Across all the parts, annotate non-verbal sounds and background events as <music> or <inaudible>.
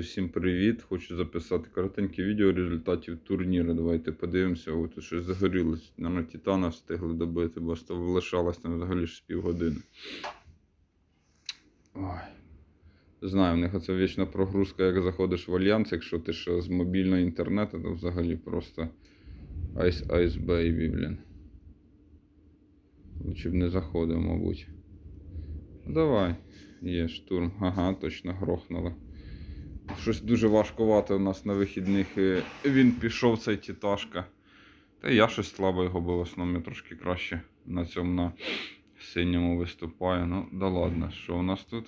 Всім привіт! Хочу записати коротеньке відео результатів турніру. Давайте подивимося. О, тут щось загорілось. На Титана встигли добити, бо лишалось там взагалі ж з півгодини. Ой. Знаю, в них оце вічна прогрузка, як заходиш в альянс, якщо ти ще з мобільного інтернету, то взагалі просто Ice Ice Baby, блін. Лучше б не заходив, мабуть. Давай. Є штурм. Ага, точно грохнули. Щось дуже важкувато у нас на вихідних. Він пішов, цей тіташка. Та я щось слабо його бив в основному трошки краще на цьому на синьому виступаю. Ну, да ладно, що у нас тут?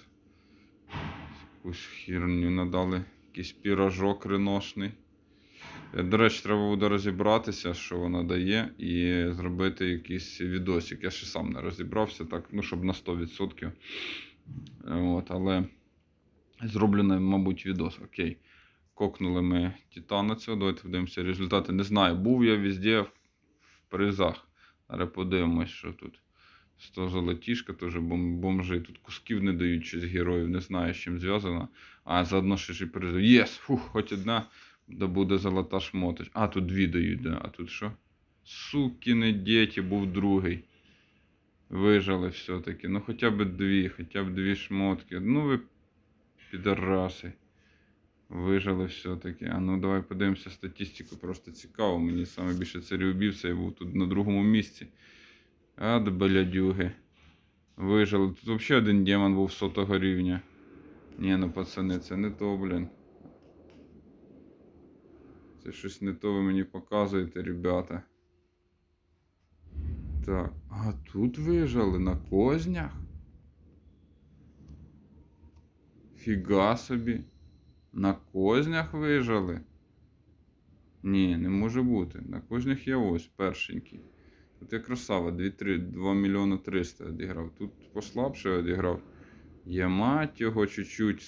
Якусь хірню надали. Якийсь пірожок риношний. Е, До речі, треба буде розібратися, що воно дає, і зробити якийсь відосик. Я ще сам не розібрався, так, ну, щоб на 100%. Е, От, але зроблю, мабуть, відос. Окей. Кокнули ми Титана цього. Давайте подивимося результати. Не знаю, був я везде в призах. Зараз подивимось, що тут. 100 золотішка, теж бом- бомжи. Тут кусків не дають щось героїв, не знаю, з чим зв'язано. А заодно ще ж і призи. Єс! Фух, хоч одна, да буде золота шмоточ. А, тут дві дають, да. А тут що? Сукіни діти, був другий. Вижили все-таки. Ну хоча б дві, хоча б дві шмотки. Ну ви підараси. Вижили все-таки. А ну давай подивимося статистику, просто цікаво. Мені саме більше царів-убивця, я був тут на другому місці. А, да блядюги. Вижили. Тут взагалі один демон був сотого рівня. Ні, ну пацани, це не то, блін. Це щось не то ви мені показуєте, ребята. Так, а тут вижили на кознях. Фіга собі. На кознях вижили. Ні, не може бути. На кознях я ось першенький. Тут я красава, 2, 3, 2 мільйони 300 одіграв. Тут послабше одіграв. Я мать його чуть-чуть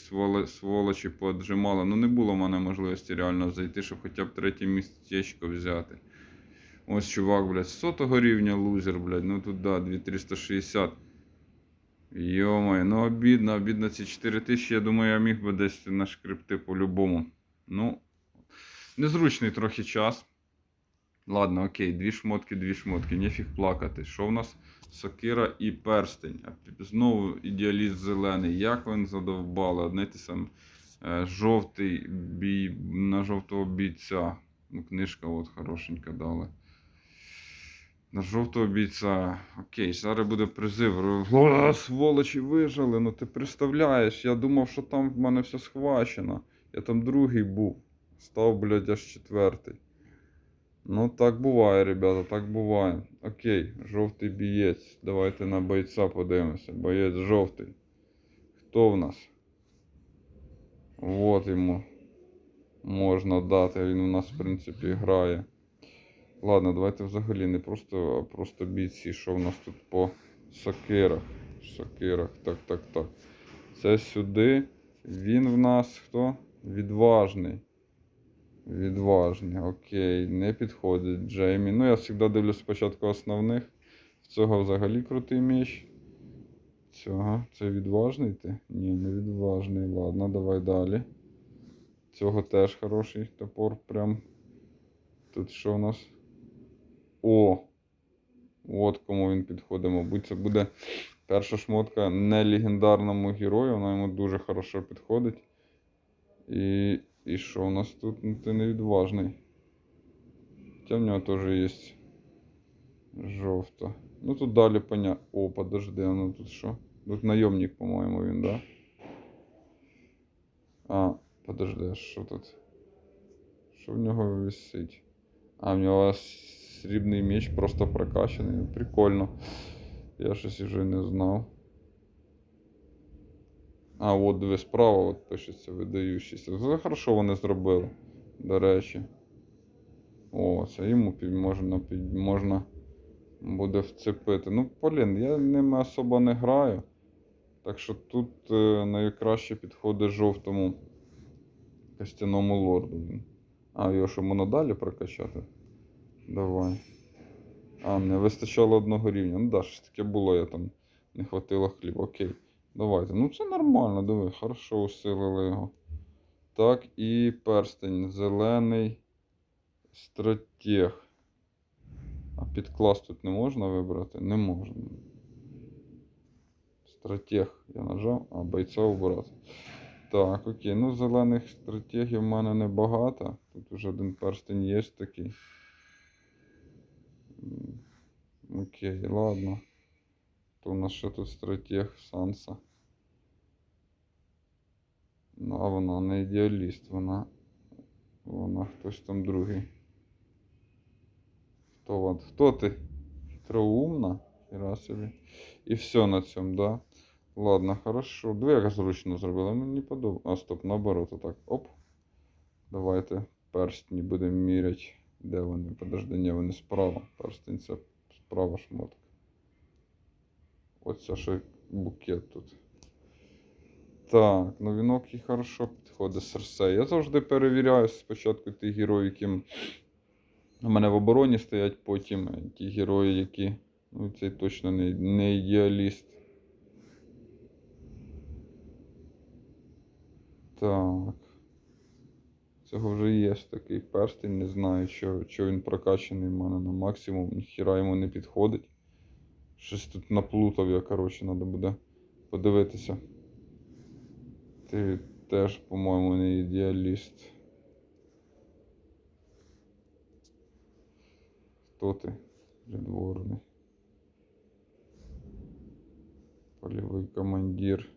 сволочі поджимала. Ну не було в мене можливості реально зайти, щоб хоча б третє містечко взяти. Ось чувак, блядь, з сотого рівня лузер, блядь. Ну тут да, 2360. Йомай, ну обідно, обідно ці 4 тисячі. Я думаю, я міг би десь нашкрипти по-любому. Ну, незручний трохи час. Ладно, окей, дві шмотки, дві шмотки, нефіг плакати. Що в нас? Сокира і перстень. Знову ідеаліст зелений. Як він задовбали? Одне те саме. Е, Жовтий бій на жовтого бійця. Ну, книжка от хорошенька дали. На жовтого бійця. Окей, зараз буде призив. Сволочі вижили. Ну ти представляєш, я думав, що там в мене все схвачено. Я там другий був. Став, блядь, аж четвертий. Ну, так буває, ребята, так буває. Окей, жовтий бієць. Давайте на бойця подивимося. Боєць жовтий. Хто в нас? Вот йому можна дати. Він у нас, в принципі, грає. Ладно, давайте взагалі не просто, а просто бійці. Що в нас тут по сокирах? Сокирах. Так, так, так. Це сюди. Він в нас хто? Відважний. Відважний, окей, не підходить Джеймі. Ну, я завжди дивлюсь спочатку основних. В цього взагалі крутий меч. Цього. Це відважний ти? Ні, не відважний. Ладно, давай далі. Цього теж хороший топор. Прям. Тут що у нас? О! От кому він підходить. Мабуть, це буде перша шмотка не легендарному герою. Вона йому дуже хорошо підходить. І, і що у нас тут? Ну, ти невідважний. Хоча в нього теж є жовта. Ну тут далі поня... О, подожди, а ну тут що? Тут найомник, по-моєму, він, да? А, подожди, що тут? Що в нього висить? А, в нього срібний меч просто прокачаний. Прикольно. Я щось вже не знав. А, от диви справа от пишеться видаючийся. Це хорошо вони зробили, до речі. О, це йому можна, можна буде вцепити. Ну, блін, я ними особо не граю. Так що тут е, найкраще підходить жовтому костяному лорду. А, його що можна далі прокачати? Давай. А, не вистачало одного рівня. Ну да, щось таке було, я там не хватило хліба. Окей. Давайте. Ну це нормально, диви, хорошо усилили його. Так, і перстень. Зелений стратег. А підклас тут не можна вибрати? Не можна. Стратег я нажав, а бойця обрати. Так, окей. Ну, зелених стратегів в мене небагато. Тут уже один перстень є такий. Окей, ладно. То у нас ще тут стратег Санса. Ну, а вона не ідеаліст, вона. Вона хтось там другий. Хто, от, хто ти? Хитроумна? Хіра собі. І все на цьому, да? Ладно, хорошо. Диви, як зручно зробили. Мені подобається. А, стоп, наоборот, отак. Оп. Давайте перстні будемо міряти. Де вони? Подожди, ні, вони справа. Перстень це справа шмотка. Оце ще букет тут. Так, ну вінок і хорошо підходить Серсей. Я завжди перевіряю спочатку тих героїв, яким у мене в обороні стоять, потім ті герої, які. Ну, цей точно не, не ідеаліст. Так. Цього вже є такий перстень, не знаю, що, що він прокачаний в мене на максимум, ніхіра йому не підходить. Щось тут наплутав я, коротше, треба буде подивитися. Ти теж, по-моєму, не ідеаліст. Хто ти? Придворний. Полевой командир.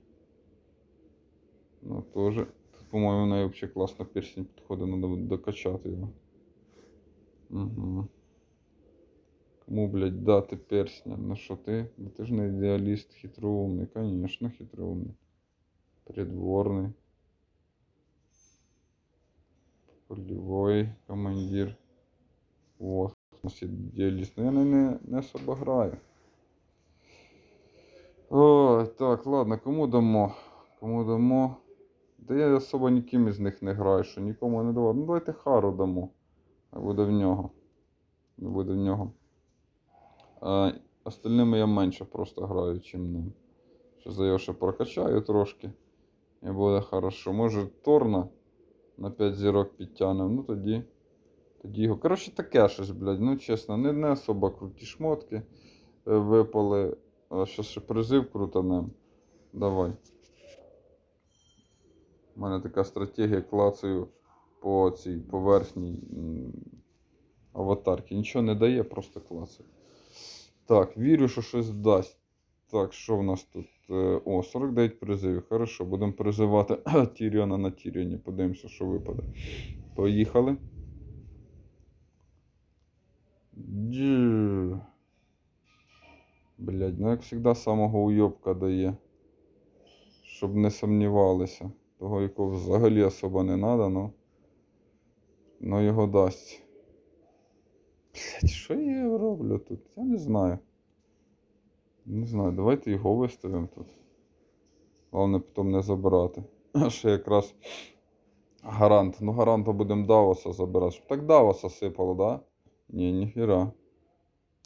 Ну, тоже. Тут, по-моему, на вообще классно перстень підходить, буде докачати його. Угу. Кому, блядь, дати перстня? Ну що ти? Ну ти ж не ідеаліст, хитроумний. Конечно, хитроумний. Придворний. Полевой командир. Вот. У нас ідеаліст. Ну я не, не особо граю. Ой, так, ладно, кому дамо? Кому дамо? Да я особо ніким із них не граю, що нікому не давав. Ну давайте Хару дамо. Буде в нього. Буде в нього. А, остальними я менше просто граю, чим ним. Що за його ще прокачаю трошки. І буде хорошо. Може Торна на 5 зірок підтягнемо. Ну тоді. Тоді його. Коротше, таке щось, блядь. Ну чесно, не, не особо круті шмотки е, випали. А що ще призив крутанем. Давай. У мене така стратегія клацаю по цій поверхній м, аватарки. Нічого не дає, просто клацаю. Так, вірю, що щось дасть. Так, що в нас тут? Е, О, 49 призивів. Хорошо, будемо призивати <clears throat> Тіріона на Тіріоні. Подивимося, що випаде. Поїхали. Дю. Блядь, ну як завжди самого уйобка дає. Щоб не сумнівалися. Того, якого взагалі особо не треба, ну. Ну його дасть. Блядь, що я роблю тут? Я не знаю. Не знаю, давайте його виставимо тут. Головне потім не забирати. А ще якраз гарант. Ну гаранта будемо Давоса забирати. Щоб так Давоса сипало, да? Ні, ніхіра.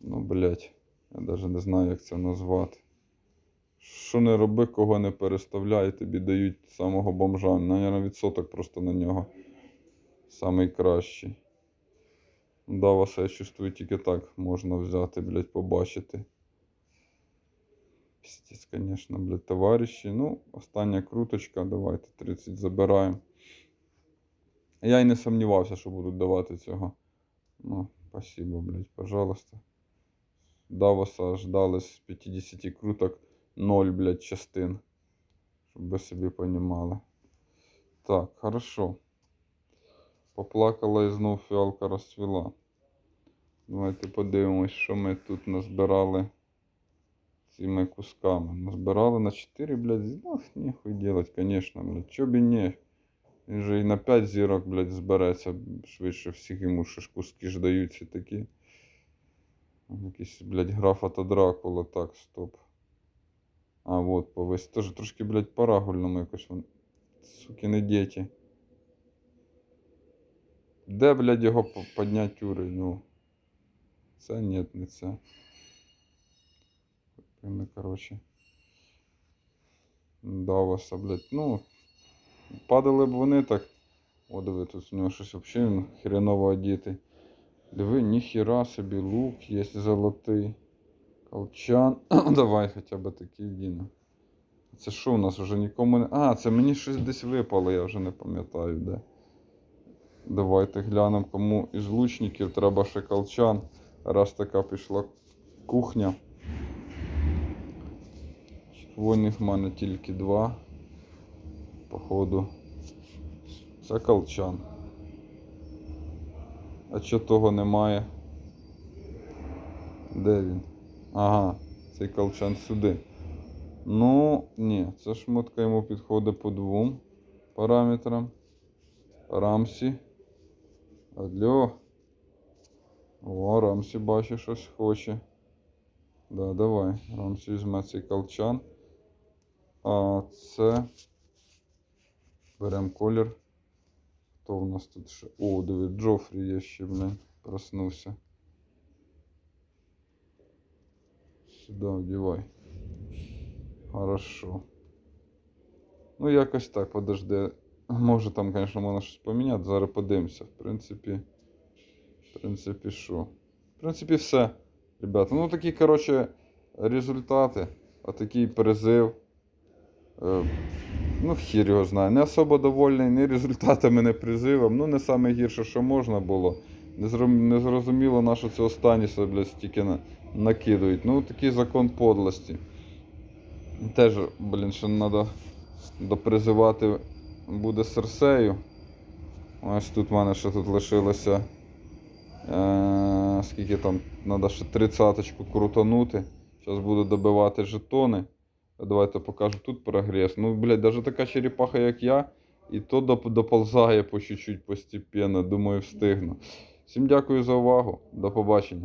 Ну, блядь. Я навіть не знаю, як це назвати. Що не роби, кого не переставляй, тобі дають самого бомжа. Наверно, відсоток просто на нього. Самий кращий. Даваса, я чувствую, тільки так можна взяти, блядь, побачити. Пістець, звісно, блядь, товариші. Ну, остання круточка, давайте 30 забираємо. Я й не сумнівався, що будуть давати цього. Ну, спасибо, блядь, пожалуйста. Давоса ждали з 50 круток 0, блядь, частин. Щоб ви собі понімали. Так, хорошо. Поплакала і знов фіалка розцвіла. Давайте подивимось, що ми тут назбирали цими кусками. Назбирали на 4, блядь, ну, ніхуй делать, конечно, блядь. Чо б і ні. Він же і на 5 зірок, блядь, збереться швидше всіх йому ще ж куски ж даються такі. Якийсь, блядь, графа та Дракула, так, стоп. А, вот, повесь. Тоже трошки, блядь, парагульному якось вон. Суки, не діти. Де, блядь, його поднять уровень? Ну. Це ні, не це. Ми, короче. Давоса, блядь. Ну. Падали б вони так О, диви, тут у нього щось взагалі хреново одітий. Диви, ніхіра собі, лук є золотий. Колчан. <clears throat> Давай хоча б такий вдіну. Це що у нас вже нікому не. А, це мені щось десь випало, я вже не пам'ятаю де. Давайте глянемо, кому із лучників треба ще колчан. Раз така пішла кухня. Червоних в мене тільки два. Походу. Це колчан. А чого того немає? Де він? Ага, цей колчан сюди. Ну, ні, ця шмотка йому підходить по двом параметрам. Рамсі. Алло. О, Рамсі бачу, щось хоче. Да, давай. Рамсі візьме цей колчан. А це. Беремо колір. Хто в нас тут ще? О, диви, Джофрі є ще, блін. Проснувся. Сюди вдівай. Хорошо. Ну, якось так, подожди. Може там, звісно, можна щось поміняти. Зараз подивимося. В принципі. В принципі, що? В принципі, все. Ребята, ну такі, коротше, результати. Отакий призив. Е, ну, хір його знає. Не особо довольний ні результатами, ні призивом. Ну, не саме гірше, що можна було. Не, зрозуміло, на що це останні стільки. Накидують. Ну, такий закон подлості. Теж, блін, ще треба допризивати буде Серсею. Ось тут в мене ще тут лишилося. Е, скільки там, треба ще тридцяточку крутанути. Зараз буду добивати жетони. Давайте покажу тут прогрес. Ну, блядь, навіть така черепаха, як я, і то доползає по чуть-чуть постепенно. Думаю, встигну. Всім дякую за увагу. До побачення.